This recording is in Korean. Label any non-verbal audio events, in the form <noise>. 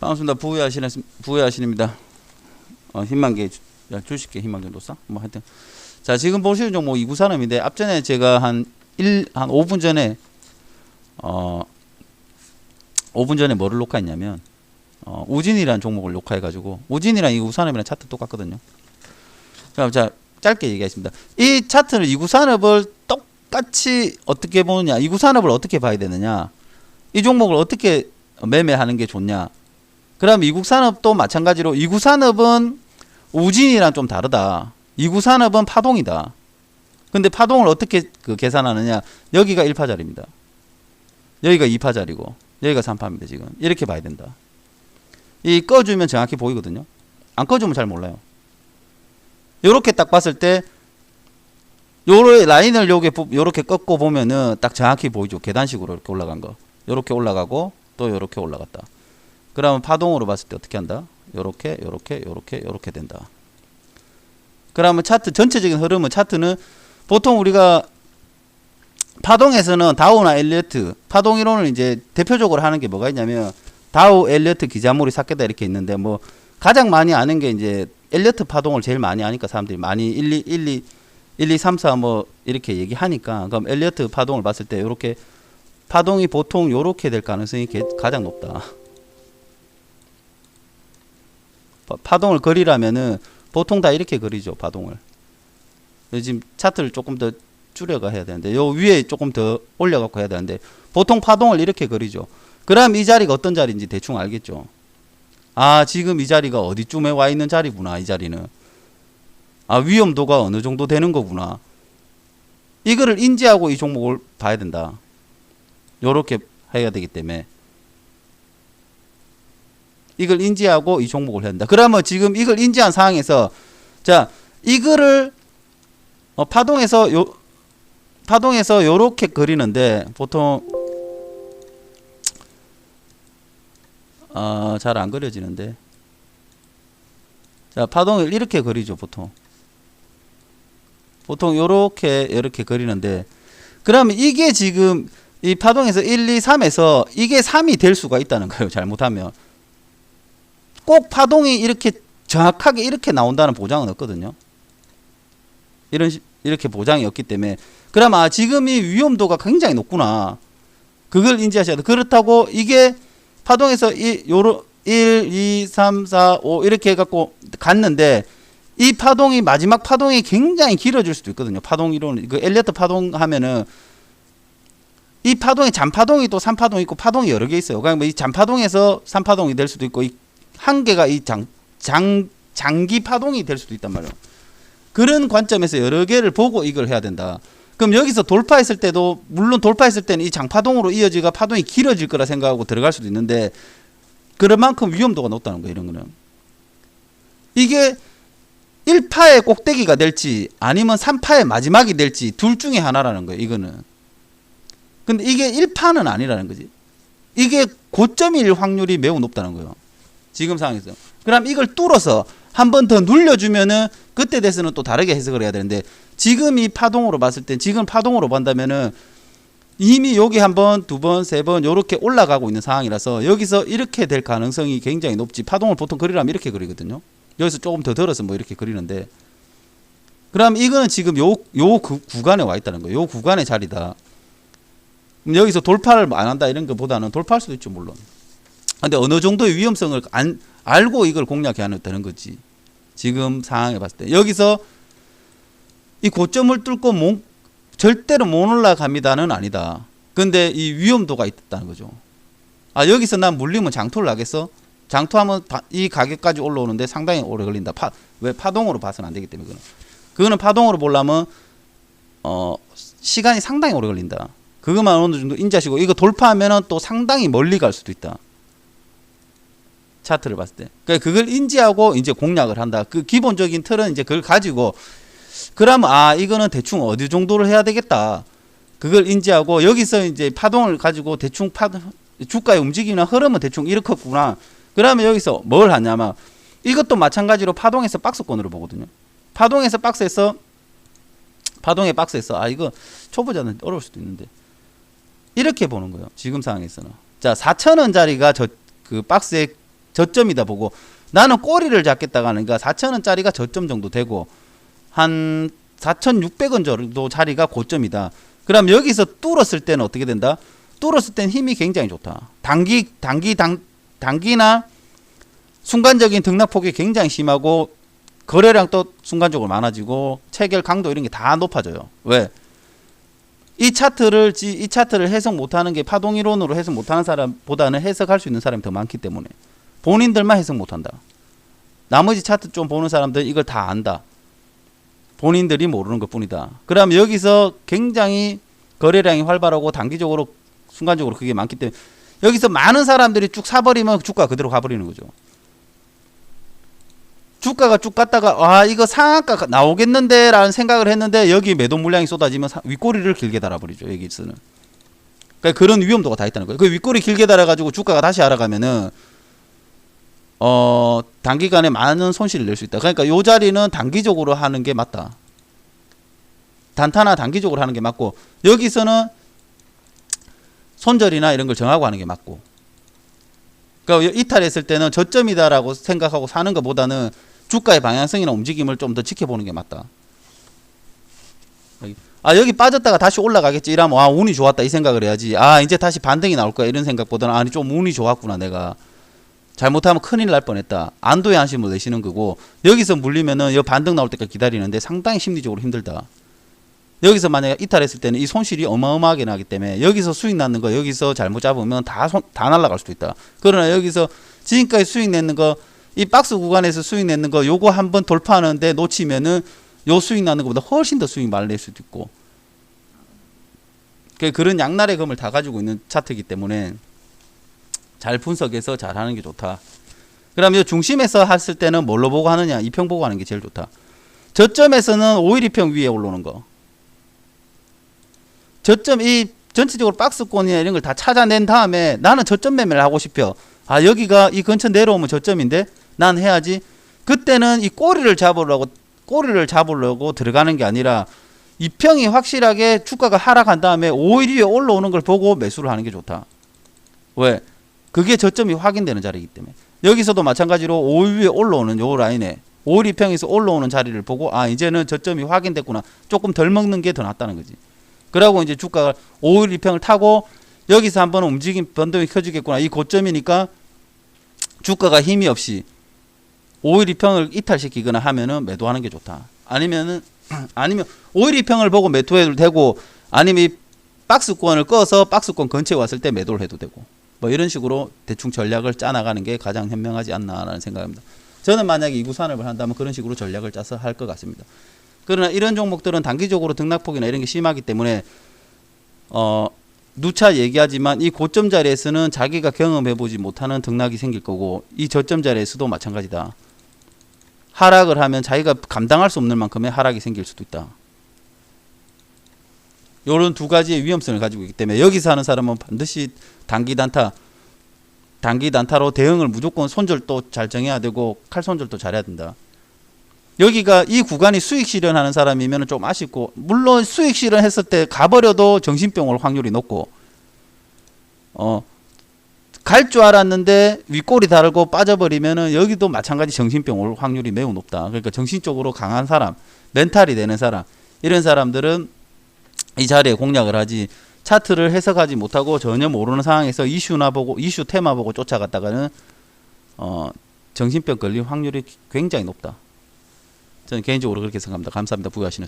반갑습니다. 부여하시는 부여하시입니다. 어, 희망계 주- 야, 주식계 희망계 노사 뭐 하여튼 자 지금 보시는 종목 이구 산업인데 앞전에 제가 한 1, 한 5분 전에 어 5분 전에 뭐를 녹화했냐면 어, 우진이라는 종목을 녹화해가지고 우진이랑 이구 산업이랑 차트 똑같거든요. 그럼 자 짧게 얘기하겠습니다. 이 차트를 이구 산업을 똑같이 어떻게 보느냐, 이구 산업을 어떻게 봐야 되느냐, 이 종목을 어떻게 매매하는 게 좋냐. 그럼 이국 산업도 마찬가지로 이구산업은 우진이랑 좀 다르다. 이구산업은 파동이다. 근데 파동을 어떻게 그 계산하느냐? 여기가 1파짜리입니다. 여기가 2파짜리고 여기가 3파입니다, 지금. 이렇게 봐야 된다. 이 꺼주면 정확히 보이거든요. 안 꺼주면 잘 몰라요. 요렇게 딱 봤을 때 요런 라인을 요게 부- 요렇게 꺾고 보면은 딱 정확히 보이죠. 계단식으로 이렇게 올라간 거. 요렇게 올라가고 또 요렇게 올라갔다. 그러면 파동으로 봤을 때 어떻게 한다? 요렇게 요렇게 요렇게 요렇게 된다. 그러면 차트 전체적인 흐름은 차트는 보통 우리가 파동에서는 다우나 엘리어트 파동 이론을 이제 대표적으로 하는 게 뭐가 있냐면 다우 엘리어트 기자물이 삭개다 이렇게 있는데 뭐 가장 많이 아는 게 이제 엘리어트 파동을 제일 많이 아니까 사람들이 많이 1, 2, 1, 2, 1, 2, 3, 4 뭐 이렇게 얘기하니까 그럼 엘리어트 파동을 봤을 때 이렇게 파동이 보통 요렇게 될 가능성이 게- 가장 높다. 파- 파동을 그리라면은 보통 다 이렇게 그리죠 파동을. 지금 차트를 조금 더 줄여가 해야 되는데 요 위에 조금 더 올려갖고 해야 되는데 보통 파동을 이렇게 그리죠. 그럼 이 자리가 어떤 자리인지 대충 알겠죠. 아 지금 이 자리가 어디쯤에 와 있는 자리구나 이 자리는. 아 위험도가 어느 정도 되는 거구나. 이거를 인지하고 이 종목을 봐야 된다. 요렇게 해야 되기 때문에 이걸 인지하고 이 종목을 된다. 그러면 지금 이걸 인지한 상황에서 자 이거를 어, 파동에서 요 파동에서 요렇게 그리는데 보통 아, 잘안 그려지는데 자 파동을 이렇게 그리죠 보통 보통 요렇게 이렇게 그리는데 그러면 이게 지금 이 파동에서 1, 2, 3에서 이게 3이 될 수가 있다는 거예요. 잘못하면. 꼭 파동이 이렇게 정확하게 이렇게 나온다는 보장은 없거든요. 이런 시- 이렇게 보장이 없기 때문에 그럼 아 지금 이 위험도가 굉장히 높구나. 그걸 인지하셔야 돼. 그렇다고 이게 파동에서 이 요로 1, 2, 3, 4, 5 이렇게 해 갖고 갔는데 이 파동이 마지막 파동이 굉장히 길어질 수도 있거든요. 파동 이론 그 엘리어트 파동 하면은 이 파동이 잔파동이 또 산파동이 있고 파동이 여러 개 있어요. 그러니까 이 잔파동에서 산파동이 될 수도 있고 이 한 개가 이 장, 장 장기 파동이 될 수도 있단 말이에요. 그런 관점에서 여러 개를 보고 이걸 해야 된다. 그럼 여기서 돌파했을 때도 물론 돌파했을 때는 이 장파동으로 이어지가 파동이 길어질 거라 생각하고 들어갈 수도 있는데 그런 만큼 위험도가 높다는 거예요. 이런 거는. 이게 1파의 꼭대기가 될지 아니면 3파의 마지막이 될지 둘 중에 하나라는 거예요. 이거는. 근데 이게 1파는 아니라는 거지. 이게 고점일 확률이 매우 높다는 거예요. 지금 상황에서. 그럼 이걸 뚫어서 한 번 더 눌려주면은 그때 돼서는 또 다르게 해석을 해야 되는데 지금 이 파동으로 봤을 때 지금 파동으로 본다면은 이미 여기 한 번, 두 번, 세번 요렇게 올라가고 있는 상황이라서 여기서 이렇게 될 가능성이 굉장히 높지. 파동을 보통 그리려면 이렇게 그리거든요. 여기서 조금 더 들어서 뭐 이렇게 그리는데 그럼 이거는 지금 요, 요 구, 구간에 와 있다는 거예요. 요 구간의 자리다. 여기서 돌파를 안 한다 이런 것보다는 돌파할 수도 있죠, 물론. 근데 어느 정도의 위험성을 안, 알고 이걸 공략해야 되는 거지. 지금 상황에 봤을 때. 여기서 이 고점을 뚫고 못, 절대로 못 올라갑니다는 아니다. 근데 이 위험도가 있다는 거죠. 아, 여기서 난 물리면 장토를 하겠어? 장토하면 바- 이 가격까지 올라오는데 상당히 오래 걸린다. 파, 왜 파동으로 봐서는 안 되기 때문에 그거는. 그거는 파동으로 보려면 어, 시간이 상당히 오래 걸린다. 그것만 어느 정도 인지하시고 이거 돌파하면은 또 상당히 멀리 갈 수도 있다. 차트를 봤을 때. 그러니까 그걸 인지하고 이제 공략을 한다. 그 기본적인 틀은 이제 그걸 가지고 그러면 아 이거는 대충 어디 정도를 해야 되겠다. 그걸 인지하고 여기서 이제 파동을 가지고 대충 파 주가의 움직임이나 흐름은 대충 이렇겠구나. 그러면 여기서 뭘 하냐면 이것도 마찬가지로 파동에서 박스권으로 보거든요. 파동에서 박스에서 파동의 박스에서 아 이거 초보자는 어려울 수도 있는데 이렇게 보는 거예요. 지금 상황에서는 자 4천 원짜리가 저 그 박스의 저점이다 보고 나는 꼬리를 잡겠다가 하니까 4천 원짜리가 저점 정도 되고 한 4,600원 정도 자리가 고점이다. 그럼 여기서 뚫었을 때는 어떻게 된다? 뚫었을 땐 힘이 굉장히 좋다. 단기 단기 당 단기나 순간적인 등락폭이 굉장히 심하고 거래량 또 순간적으로 많아지고 체결 강도 이런 게 다 높아져요. 왜? 이 차트를 지- 이 차트를 해석 못하는 게 파동 이론으로 해석 못하는 사람보다는 해석할 수 있는 사람이 더 많기 때문에 본인들만 해석 못한다. 나머지 차트 좀 보는 사람들 이걸 다 안다. 본인들이 모르는 것 뿐이다. 그럼 여기서 굉장히 거래량이 활발하고 단기적으로 순간적으로 그게 많기 때문에 여기서 많은 사람들이 쭉 사버리면 주가 그대로 가버리는 거죠. 주가가 쭉 갔다가 아 이거 상한가 나오겠는데 라는 생각을 했는데 여기 매도 물량이 쏟아지면 사- 윗꼬리를 길게 달아버리죠 여기서는 그러니까 그런 위험도가 다 있다는 거예요 그 윗꼬리 길게 달아가지고 주가가 다시 알아가면은 어 단기간에 많은 손실을 낼 수 있다. 그러니까 요 자리는 단기적으로 하는 게 맞다. 단타나 단기적으로 하는 게 맞고 여기서는 손절이나 이런 걸 정하고 하는 게 맞고. 그러니까 이탈했을 때는 저점이다라고 생각하고 사는 것보다는 주가의 방향성이나 움직임을 좀 더 지켜보는 게 맞다. 아 여기 빠졌다가 다시 올라가겠지. 이러면 아 운이 좋았다. 이 생각을 해야지. 아 이제 다시 반등이 나올 거야. 이런 생각보다는 아니 좀 운이 좋았구나 내가 잘못하면 큰일 날 뻔했다. 안도의 안심을 내시는 거고 여기서 물리면은 여 반등 나올 때까지 기다리는데 상당히 심리적으로 힘들다. 여기서 만약에 이탈했을 때는 이 손실이 어마어마하게 나기 때문에 여기서 수익 나는 거 여기서 잘못 잡으면 다, 손, 다 날아갈 수도 있다. 그러나 여기서 지금까지 수익 내는 거 이 박스 구간에서 수익 내는 거 요거 한번 돌파하는데 놓치면은 요 수익 나는 것보다 훨씬 더 수익 많이 낼 수도 있고. 그 그런 양날의 검을 다 가지고 있는 차트이기 때문에 잘 분석해서 잘 하는 게 좋다. 이 중심에서 했을 때는 뭘로 보고 하느냐? 이평 보고 하는 게 제일 좋다. 저점에서는 5일 2평 위에 올라오는 거. 저점 이 전체적으로 박스권이나 이런 걸 다 찾아낸 다음에 나는 저점 매매를 하고 싶어. 아 여기가 이 근처 내려오면 저점인데 난 해야지. 그때는 이 꼬리를 잡으려고 꼬리를 잡으려고 들어가는 게 아니라 이 평이 확실하게 주가가 하락한 다음에 5일 위에 올라오는 걸 보고 매수를 하는 게 좋다. 왜? 그게 저점이 확인되는 자리이기 때문에. 여기서도 마찬가지로 5일 위에 올라오는 요 라인에 5일 2평에서 올라오는 자리를 보고 아 이제는 저점이 확인됐구나. 조금 덜 먹는 게 더 낫다는 거지. 그러고 이제 주가가 5일 2평을 타고 여기서 한번 움직임 변동이 켜지겠구나. 이 고점이니까 주가가 힘이 없이 5일 2평을 이탈시키거나 하면은 매도하는 게 좋다. 아니면은 <clears throat> 아니면 5일 2평을 보고 매도해도 되고 아니면 이 박스권을 꺼서 박스권 근처에 왔을 때 매도를 해도 되고 뭐 이런 식으로 대충 전략을 짜 나가는 게 가장 현명하지 않나라는 생각입니다. 저는 만약에 이구 산업을 한다면 그런 식으로 전략을 짜서 할 것 같습니다. 그러나 이런 종목들은 단기적으로 등락폭이나 이런 게 심하기 때문에 어 누차 얘기하지만 이 고점 자리에서는 자기가 경험해 보지 못하는 등락이 생길 거고 이 저점 자리에서도 마찬가지다. 하락을 하면 자기가 감당할 수 없는 만큼의 하락이 생길 수도 있다. 요런 두 가지의 위험성을 가지고 있기 때문에 여기서 하는 사람은 반드시 단기 단타 단기 단타로 대응을 무조건 손절도 잘 정해야 되고 칼 손절도 잘해야 된다. 여기가 이 구간이 수익 실현하는 사람이면 좀 아쉽고 물론 수익 실현했을 때 가버려도 정신병 올 확률이 높고 어 갈 줄 알았는데 윗골이 다르고 빠져버리면은 여기도 마찬가지 정신병 올 확률이 매우 높다. 그러니까 정신적으로 강한 사람, 멘탈이 되는 사람 이런 사람들은 이 자리에 공략을 하지 차트를 해석하지 못하고 전혀 모르는 상황에서 이슈나 보고 이슈 테마 보고 쫓아갔다가는 어 정신병 걸릴 확률이 굉장히 높다. 저는 개인적으로 그렇게 생각합니다. 감사합니다. 부여하시는